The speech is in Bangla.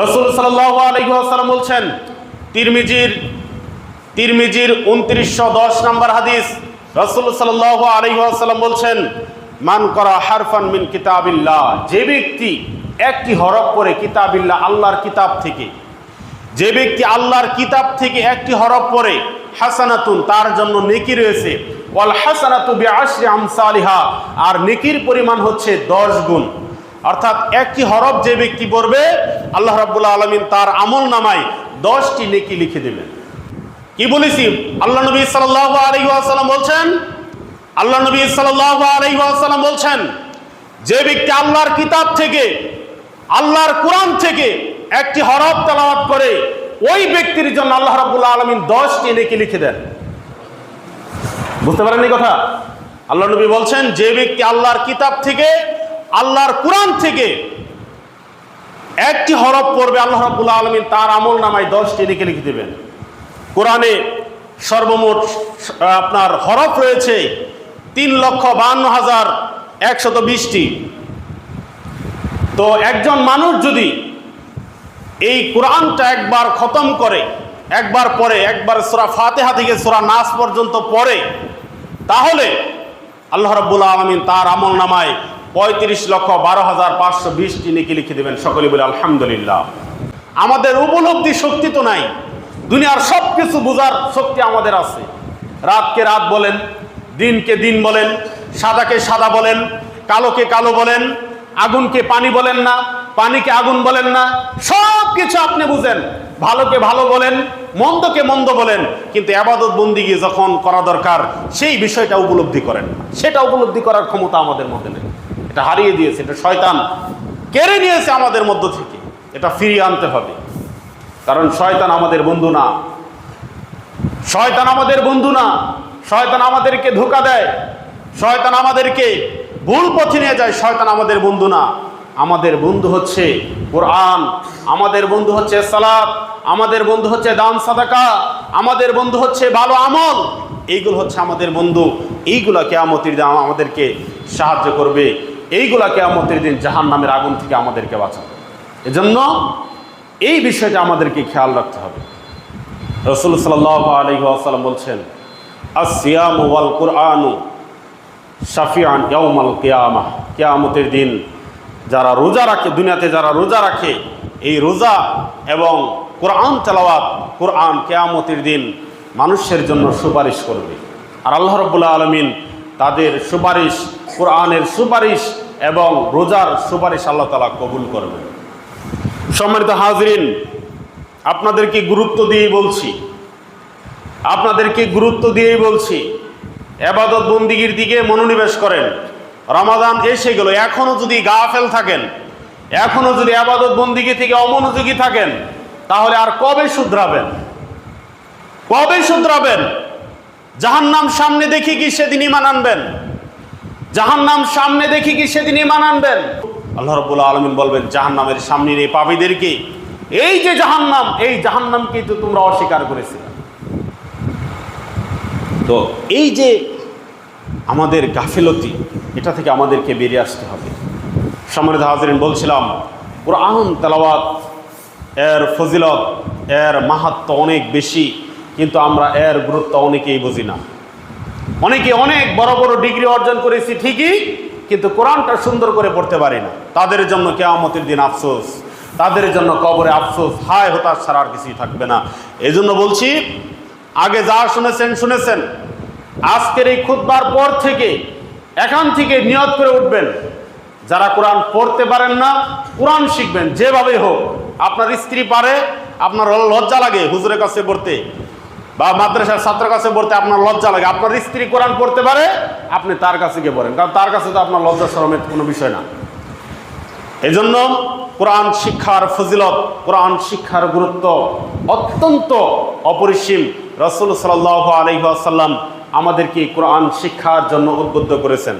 রসুল আলহিহাসাল্লাম বলছেন, তিরমিজির তিরমিজির উনত্রিশশো দশ নম্বর হাদিস, রসুল সাল্লাহ আলহিহাসাল্লাম বলছেন, মান করা হারফান মিন কিতাবিল্লাহ যে ব্যক্তি একটি হরফ করে কিতাবিল্লাহ, আল্লাহর কিতাব থেকে। যে ব্যক্তি আল্লাহর কিতাব থেকে একটি হরফ পরে হাসানাতুন, তার জন্য নেকি রয়েছে। ওয়াল হাসানাতু বিআশরি আমসালিহা, আর নেকির পরিমাণ হচ্ছে দশ গুণ। অর্থাৎ একটি হরফ যে ব্যক্তি পড়বে আল্লাহ রাব্বুল আলামিন তার আমল নামায় দশটি নেকি লিখে দেবেন কি বলেছি? আল্লাহ নবী সাল্লাল্লাহু আলাইহি ওয়াসাল্লাম বলছেন, আল্লাহ নবী সাল্লাল্লাহু আলাইহি ওয়াসাল্লাম বলছেন, যে ব্যক্তি আল্লাহর কিতাব থেকে, আল্লাহর কোরআন থেকে একটি হরফ তেলাওয়াত করে, ওই ব্যক্তির জন্য আল্লাহ রাব্বুল আলমিন দশটি নেকি লিখে দেন। বুঝতে পারেন এই কথা? আল্লাহ নবী বলছেন, যে ব্যক্তি আল্লাহর কিতাব থেকে, আল্লাহর কোরআন থেকে একটি হরফ পড়বে আল্লাহ রাব্বুল আলামিন, তার আমল নামায় দশটি লিখে লিখে দেবেন। কোরআনে সর্বমোট আপনার হরফ রয়েছে তিন লক্ষ বান্ন হাজার একশত বিশটি। তো একজন মানুষ যদি এই কোরআনটা একবার খতম করে, একবার পরে একবার সোরা ফাতেহা থেকে সোরা নাস পর্যন্ত পড়ে, তাহলে আল্লাহ রাব্বুল আলমিন তার আমল নামায় পঁয়ত্রিশ লক্ষ বারো হাজার পাঁচশো বিশটি নেকি লিখে দেবেন। সকলে বলে আলহামদুলিল্লাহ। আমাদের উপলব্ধি শক্তি তো নাই। দুনিয়ার সব কিছু বোঝার শক্তি আমাদের আছে। রাতকে রাত বলেন, দিনকে দিন বলেন, সাদাকে সাদা বলেন, কালোকে কালো বলেন, আগুনকে পানি বলেন না, পানিকে আগুন বলেন না সব কিছু আপনি বুঝেন। ভালোকে ভালো বলেন, মন্দকে মন্দ বলেন, কিন্তু আবাদত বন্দিগি যখন করা দরকার, সেই বিষয়টা উপলব্ধি করেন। সেটা উপলব্ধি করার ক্ষমতা আমাদের মধ্যে নেই। এটা হারিয়ে দিয়েছে, এটা শয়তান কেড়ে নিয়েছে আমাদের মধ্য থেকে। এটা ফিরিয়ে আনতে হবে। কারণ শয়তান আমাদের বন্ধু না। শয়তান আমাদের বন্ধু না। শয়তান আমাদেরকে ধোকা দেয়। শয়তান আমাদেরকে ভুল পথে নিয়ে যায়। শয়তান আমাদের বন্ধু না। আমাদের বন্ধু হচ্ছে কোরআন। আমাদের বন্ধু হচ্ছে সালাদ আমাদের বন্ধু হচ্ছে দান, সাদাকা। আমাদের বন্ধু হচ্ছে ভালো আমল। এইগুলো হচ্ছে আমাদের বন্ধু। এইগুলা কেয়ামতির আমাদেরকে সাহায্য করবে। এইগুলা কেয়ামতির দিন জাহান নামের আগুন থেকে আমাদেরকে বাঁচাবে। এজন্য এই বিষয়টা আমাদেরকে খেয়াল রাখতে হবে। রসুল সাল্লাহ আলহি আসাল্লাম বলছেন আসিয়াম ওয়াল কোরআনু শাফিয়ান ইয়াউমাল কেয়ামা। কেয়ামতের দিন যারা রোজা রাখে, দুনিয়াতে যারা রোজা রাখে, এই রোজা এবং কোরআন তেলাওয়াত, কোরআন কেয়ামতের দিন মানুষের জন্য সুপারিশ করবে। আর আল্লাহ রব্বুল্লাহ আলমিন তাদের সুপারিশ কোরআনের সুপারিশ এবং রোজার সুপারিশ আল্লাহ তালা কবুল করবেন। সম্মানিত হাজরিন, আপনাদেরকে গুরুত্ব দিয়েই বলছি, আপনাদেরকে গুরুত্ব দিয়েই বলছি, এবাদত বন্দিগির দিকে মনোনিবেশ করেন। রমাদান এসে গেল এখনও যদি গা ফেল থাকেন এখনও যদি আবাদত বন্দিগি থেকে অমনোযোগী থাকেন, তাহলে আর কবে শুধরাবেন? কবে শুধরাবেন? জাহান্নাম সামনে দেখি কি সেদিন ইমান আনবেন? জাহান্নাম সামনে দেখি কি সেদিনই ইমান আনবেন? আল্লাহ রব্বুল্লাহ আলমিন বলবেন, জাহান্নামের সামনের এই পাপীদেরকে। এই যে জাহান্নাম, এই জাহান্নামকেই তো তোমরা অস্বীকার করেছিলে। তো এই যে আমাদের গাফিলতি, এটা থেকে আমাদেরকে বেরিয়ে আসতে হবে। সম্মানিত হাজরিন, বলছিলাম, কোরআন তেলাওয়াত এর ফজিলত, এর মাহাত্ম অনেক বেশি, কিন্তু আমরা এর গুরুত্ব অনেকেই বুঝি না। অনেকে অনেক বড় বড় ডিগ্রি অর্জন করেছি ঠিকই, কিন্তু কোরআনটা সুন্দর করে পড়তে পারি না। তাদের জন্য কেয়ামতের দিন আফসোস, তাদের জন্য কবরে আফসোস, হায় হতাশ ছাড়া আর কিছুই থাকবে না। এই জন্য বলছি, আগে যা শুনেছেন শুনেছেন। আজকের এই খুদবার পর থেকে এখান থেকে নিয়ত করে উঠবেন, যারা কোরআন পড়তে পারেন না, কোরআন শিখবেন যেভাবে হোক। আপনার স্ত্রী পারে, আপনার লজ্জা লাগে হুজুরের কাছে পড়তে। বা মাদ্রাসার ছাত্রের কাছে পড়তে আপনার লজ্জা লাগে। আপনার স্ত্রী কোরআন পড়তে পারে, আপনি তার কাছে গিয়ে পড়েন। কারণ তার কাছে তো আপনার লজ্জা শরমের কোনো বিষয় না। এজন্য কোরআন শিক্ষার ফজিলত, কোরআন শিক্ষার গুরুত্ব অত্যন্ত অপরিসীম। রসুল সাল্লাহ আলহিহাসাল্লাম আমাদেরকে কোরআন শিক্ষার জন্য উদ্বুদ্ধ করেছেন।